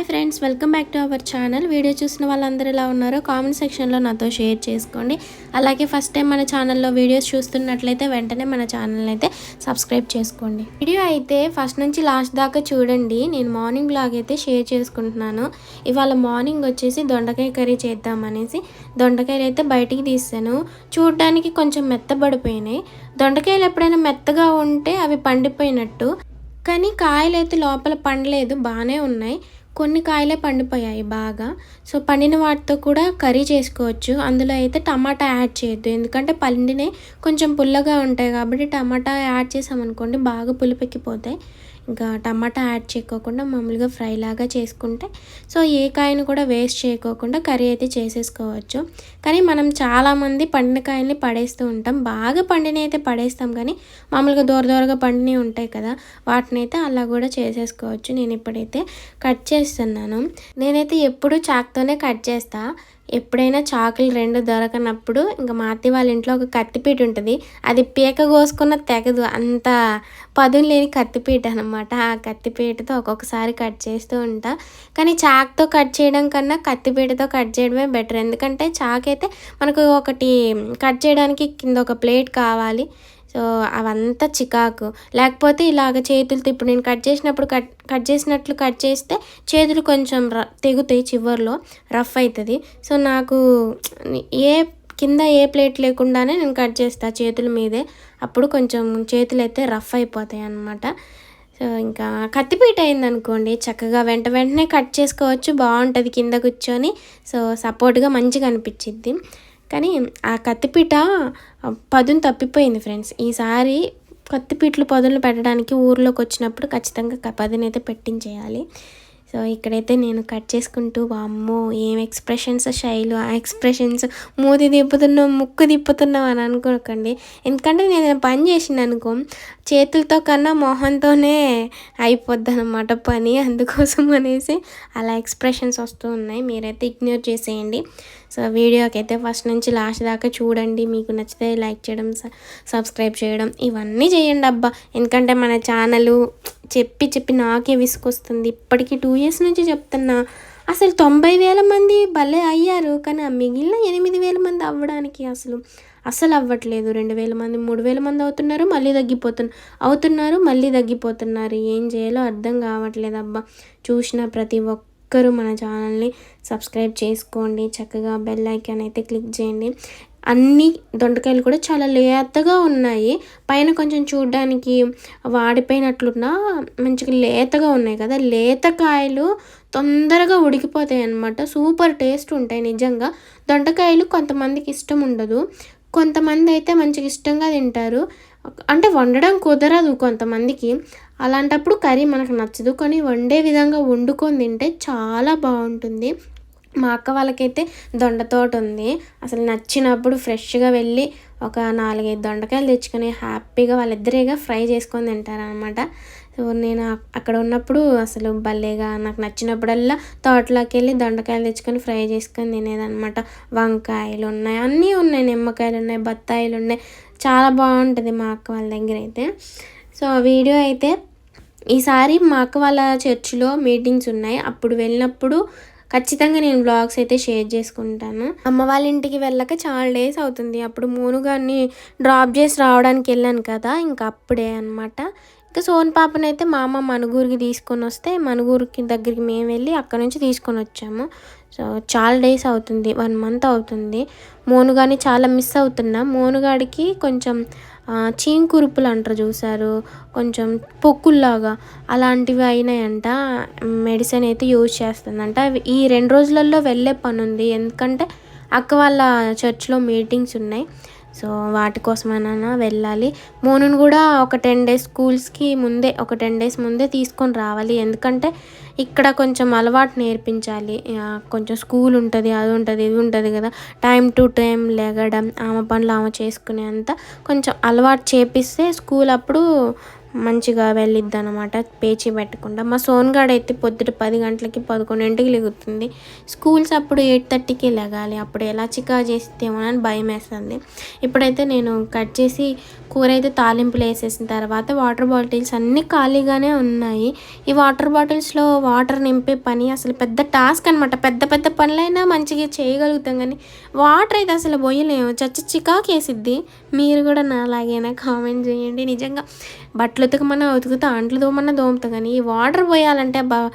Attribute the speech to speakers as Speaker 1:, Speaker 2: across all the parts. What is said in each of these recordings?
Speaker 1: Hi friends welcome back to our channel. Video చూసిన వాళ్ళందరూ ఎలా ఉన్నారో కామెంట్ సెక్షన్లో నాతో షేర్ చేసుకోండి. అలాగే ఫస్ట్ టైం మన ఛానల్లో వీడియోస్ చూస్తున్నట్లయితే వెంటనే మన ఛానల్ అయితే సబ్స్క్రైబ్ చేసుకోండి. వీడియో అయితే ఫస్ట్ నుంచి లాస్ట్ దాకా చూడండి. నేను మార్నింగ్ బ్లాగ్ అయితే షేర్ చేసుకుంటున్నాను. ఇవాళ మార్నింగ్ వచ్చేసి దొండకాయ కర్రీ చేద్దామనేసి దొండకాయలు అయితే బయటికి తీసాను. చూడడానికి కొంచెం మెత్తబడిపోయినాయి. దొండకాయలు ఎప్పుడైనా మెత్తగా ఉంటే అవి పండిపోయినట్టు. కానీ కాయలు అయితే లోపల పండలేదు బాగానే ఉన్నాయి. కొన్ని కాయలే పండిపోయాయి బాగా. సో పండిన వాటితో కూడా కర్రీ చేసుకోవచ్చు. అందులో అయితే టమాటా యాడ్ చేయొద్దు. ఎందుకంటే పండినే కొంచెం పుల్లగా ఉంటాయి కాబట్టి టమాటా యాడ్ చేసామనుకోండి బాగా పులిపెక్కిపోతాయి ఇంకా టమాటా యాడ్ చేయకోకుండా మామూలుగా ఫ్రై లాగా చేసుకుంటే సో ఏ కాయను కూడా వేస్ట్ చేయకోకుండా కర్రీ అయితే చేసేసుకోవచ్చు. కానీ మనం చాలామంది పండిన కాయల్ని పడేస్తూ ఉంటాం. బాగా పండినవి అయితే పడేస్తాం కానీ మామూలుగా దూర దూరగా పండినవి ఉంటాయి కదా వాటిని అయితే అలా కూడా చేసేసుకోవచ్చు. నేను ఇప్పుడైతే కట్ చేస్తున్నాను. నేనైతే ఎప్పుడూ చాక్తోనే కట్ చేస్తాను ఎప్పుడైనా చాకులు రెండు దొరకనప్పుడు ఇంకా మా అత్తయ్య వాళ్ళ ఇంట్లో ఒక కత్తిపీట ఉంటుంది. అది పీక కోసుకున్న తెగదు. అంత పదును లేని కత్తిపీట అనమాట ఆ కత్తిపీటతో ఒక్కొక్కసారి కట్ చేస్తూ ఉంటా. కానీ చాక్తో కట్ చేయడం కన్నా కత్తిపీటతో కట్ చేయడమే బెటర్. ఎందుకంటే చాక్ అయితే మనకు ఒకటి కట్ చేయడానికి కింద ఒక ప్లేట్ కావాలి. సో అవంతా చికాకు. లేకపోతే ఇలాగ చేతులతో ఇప్పుడు నేను కట్ చేసినప్పుడు కట్ కట్ చేసినట్లు కట్ చేస్తే చేతులు కొంచెం ర తెగుతాయి చివర్లో రఫ్ అవుతుంది సో నాకు ఏ కింద ఏ ప్లేట్ లేకుండానే నేను కట్ చేస్తా చేతుల మీదే. అప్పుడు కొంచెం చేతులు అయితే రఫ్ అయిపోతాయి అన్నమాట. సో ఇంకా కత్తిపీట అయిందనుకోండి చక్కగా వెంట వెంటనే కట్ చేసుకోవచ్చు బాగుంటుంది కింద కూర్చొని. సో సపోర్ట్గా మంచిగా అనిపించిద్ది. కానీ ఆ కత్తిపీట పదును తప్పిపోయింది ఫ్రెండ్స్. ఈసారి కత్తిపీట్లు పదులు పెట్టడానికి ఊర్లోకి వచ్చినప్పుడు ఖచ్చితంగా పదునైతే పెట్టించేయాలి. సో ఇక్కడైతే నేను కట్ చేసుకుంటూ అమ్మో ఏం ఎక్స్ప్రెషన్స్ శైలు ఆ ఎక్స్ప్రెషన్స్ మూతి తిప్పుతున్నాం ముక్కు తిప్పుతున్నాం అని అనుకోకండి. ఎందుకంటే నేను పని చేసిన అనుకో చేతులతో కన్నా మొహంతోనే అయిపోద్ది అనమాట పని. అందుకోసం అనేసి అలా ఎక్స్ప్రెషన్స్ వస్తూ ఉన్నాయి. మీరైతే ఇగ్నోర్ చేసేయండి. సో వీడియోకి అయితే ఫస్ట్ నుంచి లాస్ట్ దాకా చూడండి. మీకు నచ్చితే లైక్ చేయడం సబ్స్క్రైబ్ చేయడం ఇవన్నీ చేయండి అబ్బా. ఎందుకంటే మన ఛానల్ చెప్పి చెప్పి నాకే విసుకొస్తుంది ఇప్పటికీ టూ ఇయర్స్ నుంచి చెప్తున్నా. అసలు తొంభై వేల మంది భలే అయ్యారు కానీ ఆ మిగిలిన ఎనిమిది వేల మంది అవ్వడానికి అసలు అసలు అవ్వట్లేదు. రెండు వేల మంది మూడు వేల మంది అవుతున్నారు మళ్ళీ తగ్గిపోతున్నారు అవుతున్నారు మళ్ళీ తగ్గిపోతున్నారు. ఏం చేయాలో అర్థం కావట్లేదు అబ్బా. చూసిన ప్రతి ఒక్కరూ మన ఛానల్ని సబ్స్క్రైబ్ చేసుకోండి. చక్కగా బెల్ ఐకాన్ అయితే క్లిక్ చేయండి. అన్ని దొండకాయలు కూడా చాలా లేతగా ఉన్నాయి. పైన కొంచెం చూడడానికి వాడిపోయినట్లున్నా మంచిగా లేతగా ఉన్నాయి కదా. లేత కాయలు తొందరగా ఉడికిపోతాయి అన్నమాట సూపర్ టేస్ట్ ఉంటాయి నిజంగా. దొండకాయలు కొంతమందికి ఇష్టం ఉండదు. కొంతమంది అయితే మంచిగా ఇష్టంగా తింటారు. అంటే వండడం కుదరదు కొంతమందికి. అలాంటప్పుడు కర్రీ మనకు నచ్చదు. కానీ వండే విధంగా వండుకొని తింటే చాలా బాగుంటుంది. మా అక్క వాళ్ళకైతే దొండ తోట ఉంది. అసలు నచ్చినప్పుడు ఫ్రెష్గా వెళ్ళి ఒక నాలుగైదు దొండకాయలు తెచ్చుకొని హ్యాపీగా వాళ్ళిద్దరేగా ఫ్రై చేసుకొని తింటారనమాట సో నేను అక్కడ ఉన్నప్పుడు అసలు భలేగా నాకు నచ్చినప్పుడల్లా తోటలోకి వెళ్ళి దొండకాయలు తెచ్చుకొని ఫ్రై చేసుకొని తినేదనమాట వంకాయలు ఉన్నాయి అన్నీ ఉన్నాయి నిమ్మకాయలు ఉన్నాయి బత్తాయిలు ఉన్నాయి. చాలా బాగుంటుంది మా అక్క వాళ్ళ దగ్గర అయితే. సో వీడియో అయితే ఈసారి మా అక్క వాళ్ళ చర్చిలో మీటింగ్స్ ఉన్నాయి. అప్పుడు వెళ్ళినప్పుడు ఖచ్చితంగా నేను బ్లాగ్స్ అయితే షేర్ చేసుకుంటాను. అమ్మ వాళ్ళ ఇంటికి వెళ్ళక చాలా డేస్ అవుతుంది. అప్పుడు మూనుగాన్ని డ్రాప్ చేసి రావడానికి వెళ్ళాను కదా ఇంకా అప్పుడే అనమాట ఇంకా సోన్ పాపనైతే మా అమ్మ మనుగూరికి తీసుకొని వస్తే మనుగూరికి దగ్గరికి మేము వెళ్ళి అక్కడ నుంచి తీసుకొని వచ్చాము. సో చాలా డేస్ అవుతుంది వన్ మంత్ అవుతుంది. మోనుగాని చాలా మిస్ అవుతున్నా. మోనుగాడికి కొంచెం చీంకురుపులు అంటారు చూసారు కొంచెం పొక్కుల్లాగా అలాంటివి అయినాయంట. మెడిసిన్ అయితే యూజ్ చేస్తుందంట. ఈ రెండు రోజులలో వెళ్ళే పని ఉంది ఎందుకంటే అక్క వాళ్ళ చర్చ్లో మీటింగ్స్ ఉన్నాయి. సో వాటి కోసమైనా వెళ్ళాలి. మోనుని కూడా ఒక టెన్ డేస్ స్కూల్స్కి ముందే ఒక టెన్ డేస్ ముందే తీసుకొని రావాలి. ఎందుకంటే ఇక్కడ కొంచెం అలవాటు నేర్పించాలి. కొంచెం స్కూల్ ఉంటుంది అది ఉంటుంది ఇది ఉంటుంది కదా. టైం టు టైం లెగడం ఆమె పనులు ఆమె చేసుకునే అంత కొంచెం అలవాటు చేపిస్తే స్కూల్ అప్పుడు మంచిగా వెళ్ళిద్ది అనమాట పేచి పెట్టకుండా. మా సోన్గాడ్ అయితే పొద్దుట పది గంటలకి పదకొండింటికి లెగుతుంది. స్కూల్స్ అప్పుడు ఎయిట్ థర్టీకి లెగాలి. అప్పుడు ఎలా చికా చేస్తేమో అని భయం వేస్తుంది ఇప్పుడైతే నేను కట్ చేసి కూర అయితే తాలింపులు వేసేసిన తర్వాత వాటర్ బాటిల్స్ అన్నీ ఖాళీగానే ఉన్నాయి. ఈ వాటర్ బాటిల్స్లో వాటర్ నింపే పని అసలు పెద్ద టాస్క్ అనమాట పెద్ద పెద్ద పనులైనా మంచిగా చేయగలుగుతాం కానీ వాటర్ అయితే అసలు పోయలేము. చచ్చ చికాకేసిద్ది మీరు కూడా నాలాగైనా కామెంట్ చేయండి. నిజంగా బట్టలు ఉతకమన్నా ఉతుకుతా అంట్లు దోమన్నా దోమతా కానీ ఈ వాటర్ పోయాలంటే బా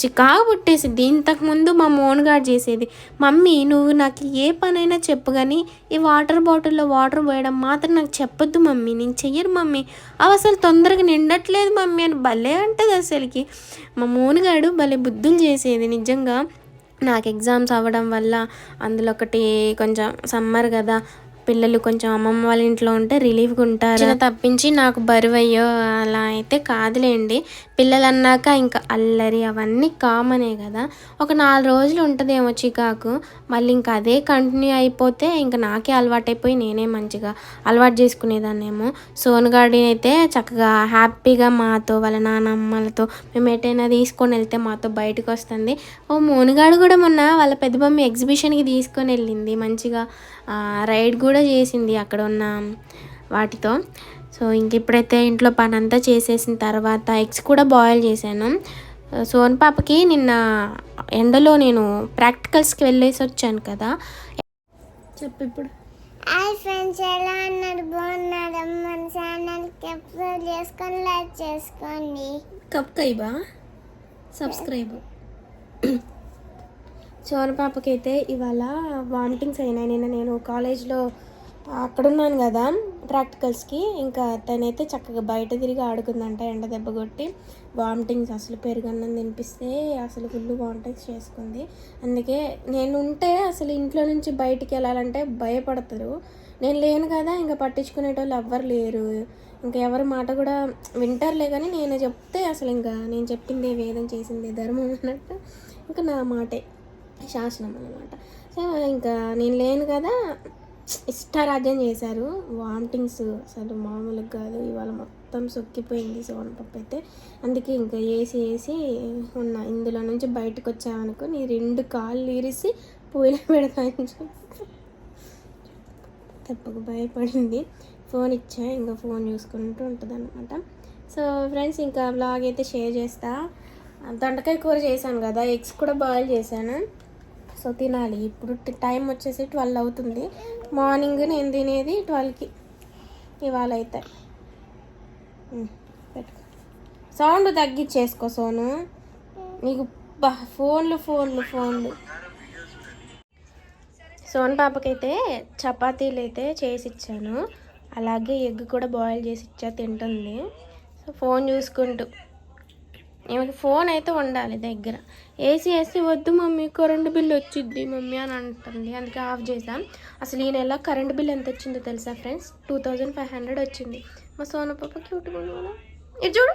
Speaker 1: చికాకు పుట్టేసిద్ది. ఇంతకుముందు మా మోన్గాడు చేసేది మమ్మీ నువ్వు నాకు ఏ పనైనా చెప్పు కానీ ఈ వాటర్ బాటిల్లో వాటర్ పోయడం మాత్రం నాకు చెప్పొద్దు మమ్మీ నేను చెయ్యరు మమ్మీ. అవి అసలు తొందరగా నిండట్లేదు మమ్మీ అని భలే అంటది అసలుకి. మా మోనుగాడు భలే బుద్ధులు చేసేది నిజంగా. నాకు ఎగ్జామ్స్ అవ్వడం వల్ల అందులో ఒకటి కొంచెం సమ్మర్ కదా పిల్లలు కొంచెం అమ్మమ్మ వాళ్ళ ఇంట్లో ఉంటే రిలీఫ్గా ఉంటారు? తప్పించి నాకు బరువు అయ్యో అలా అయితే కాదులేండి. పిల్లలు అన్నాక ఇంకా అల్లరి అవన్నీ కామనే కదా. ఒక నాలుగు రోజులు ఉంటుందేమో చికాకు. మళ్ళీ ఇంకా అదే కంటిన్యూ అయిపోతే ఇంకా నాకే అలవాటైపోయి నేనే మంచిగా అలవాటు చేసుకునేదాన్నేమో. సోనుగాడి అయితే చక్కగా హ్యాపీగా మాతో వాళ్ళ నాన్నమ్మలతో మేము ఎటైనా తీసుకొని వెళ్తే మాతో బయటకు వస్తుంది. ఓ మోనుగాడు కూడా మొన్న వాళ్ళ పెద్ద మమ్మీ ఎగ్జిబిషన్కి తీసుకొని వెళ్ళింది మంచిగా. రైడ్ కూడా చేసింది అక్కడ ఉన్న వాటితో. సో ఇంక ఇప్పుడైతే ఇంట్లో పని అంతా చేసేసిన తర్వాత ఎగ్స్ కూడా బాయిల్ చేశాను. సోన్ పాపకి నిన్న ఎండలో నేను ప్రాక్టికల్స్కి వెళ్ళేసి వచ్చాను కదా. చెప్పు ఇప్పుడు.
Speaker 2: హాయ్ ఫ్రెండ్స్ ఎలా ఉన్నారు? బాగున్నారు? మన ఛానల్కి అప్లోడ్ చేసుకొని లైక్ చేసుకోండి.
Speaker 1: కప్ కైబా సబ్స్క్రైబ్. సోన పాపకైతే ఇవాళ వామిటింగ్స్ అయినాయి. నిన్న నేను కాలేజ్లో అక్కడున్నాను కదా ప్రాక్టికల్స్కి. ఇంకా తనైతే చక్కగా బయట తిరిగి ఆడుకుందంట ఎండ దెబ్బ కొట్టి. వామిటింగ్స్ అసలు పెరుగన్నం తినిపిస్తే అసలు ఫుల్ వామిటింగ్స్ చేసుకుంది. అందుకే నేను ఉంటే అసలు ఇంట్లో నుంచి బయటికి వెళ్ళాలంటే భయపడతారు. నేను లేను కదా ఇంకా పట్టించుకునేటోళ్ళు ఎవ్వరు లేరు. ఇంకా ఎవరి మాట కూడా వింటారులే కానీ నేను చెప్తే అసలు ఇంకా నేను చెప్పింది వేదం చేసింది ధర్మం అన్నట్టు. ఇంకా నా మాటే. శాసనం అనమాట సో ఇంకా నేను లేను కదా ఇష్టారాజ్యం చేశారు. వామిటింగ్స్ అసలు మామూలుగా కాదు. ఇవాళ మొత్తం సొక్కిపోయింది సోనపప్పు అయితే అందుకే ఇంకా వేసి వేసి ఉన్నా. ఇందులో నుంచి బయటకు వచ్చామనుకో నీ రెండు కాళ్ళు ఇరిసి పూల పెడతాను తప్పకు భయపడింది. ఫోన్ ఇచ్చా ఇంకా ఫోన్ చూసుకుంటూ ఉంటుంది అనమాట సో ఫ్రెండ్స్ ఇంకా బ్లాగ్ అయితే షేర్ చేస్తా. దొండకాయ కూర చేశాను కదా ఎగ్స్ కూడా బాయిల్ చేశాను. సో తినాలి. ఇప్పుడు టైం వచ్చేసి ట్వెల్వ్ అవుతుంది. మార్నింగ్ నేను తినేది ట్వెల్వ్కి. ఇవాళ అయితే పెట్టుకో. సౌండ్ తగ్గించేసుకో సోను. నీకు ఫోన్లు ఫోన్లు ఫోన్లు. సోన్ పాపకైతే చపాతీలు అయితే చేసి ఇచ్చాను అలాగే ఎగ్ కూడా బాయిల్ చేసి ఇచ్చా తింటుంది. సో ఫోన్ చూసుకుంటూ. ఈమెకి ఫోన్ అయితే ఉండాలి దగ్గర. ఏసీ ఏసీ వద్దు మమ్మీ కరెంటు బిల్ వచ్చింది మమ్మీ అని అంటుంది. అందుకే ఆఫ్ చేసాం అసలు ఈ నెల కరెంటు బిల్ ఎంత వచ్చిందో తెలుసా friends two thousand five hundred వచ్చింది. మా సోన పాప క్యూట్ కదా ఇది చూడు.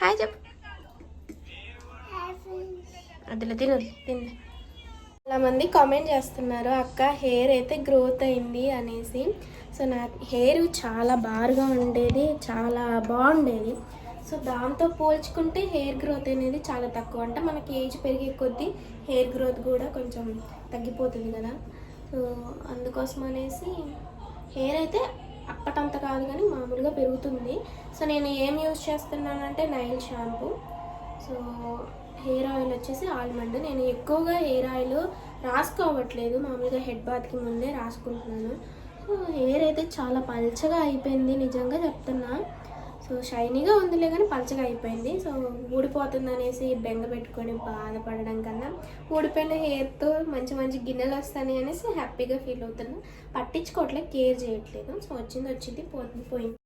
Speaker 1: హాయ్ చెప్పు.
Speaker 2: హాయ్ ఫ్రెండ్స్
Speaker 1: అదిలో తినదు తింది చాలామంది కామెంట్ చేస్తున్నారు అక్క హెయిర్ అయితే గ్రోత్ అయింది అనేసి. సో నా హెయిర్ చాలా బారుగా ఉండేది చాలా బాగుండేది. సో దాంతో పోల్చుకుంటే హెయిర్ గ్రోత్ అనేది చాలా తక్కువ అంటే. మనకి ఏజ్ పెరిగే కొద్దీ హెయిర్ గ్రోత్ కూడా కొంచెం తగ్గిపోతుంది కదా. సో అందుకోసం అనేసి హెయిర్ అయితే అప్పటంత కాదు కానీ మామూలుగా పెరుగుతుంది. సో నేను ఏం యూజ్ చేస్తున్నానంటే Nyle shampoo. So hair oil వచ్చేసి ఆల్మండ్. నేను ఎక్కువగా హెయిర్ ఆయిల్ రాసుకోవట్లేదు. మామూలుగా హెడ్ బాత్కి ముందే రాసుకుంటున్నాను. సో హెయిర్ అయితే చాలా పల్చగా అయిపోయింది. నిజంగా చెప్తున్నా. సో షైనీగా ఉందిలే కానీ పలచగా అయిపోయింది. సో ఊడిపోతుంది అనేసి బెంగ పెట్టుకొని బాధపడడం కన్నా ఊడిపోయిన హెయిర్తో మంచి మంచి గిన్నెలు వస్తాయి అనేసి హ్యాపీగా ఫీల్ అవుతున్నా. పట్టించుకోవట్లేదు కేర్ చేయట్లేదు. సో వచ్చింది వచ్చింది పోతుంది పోయింది.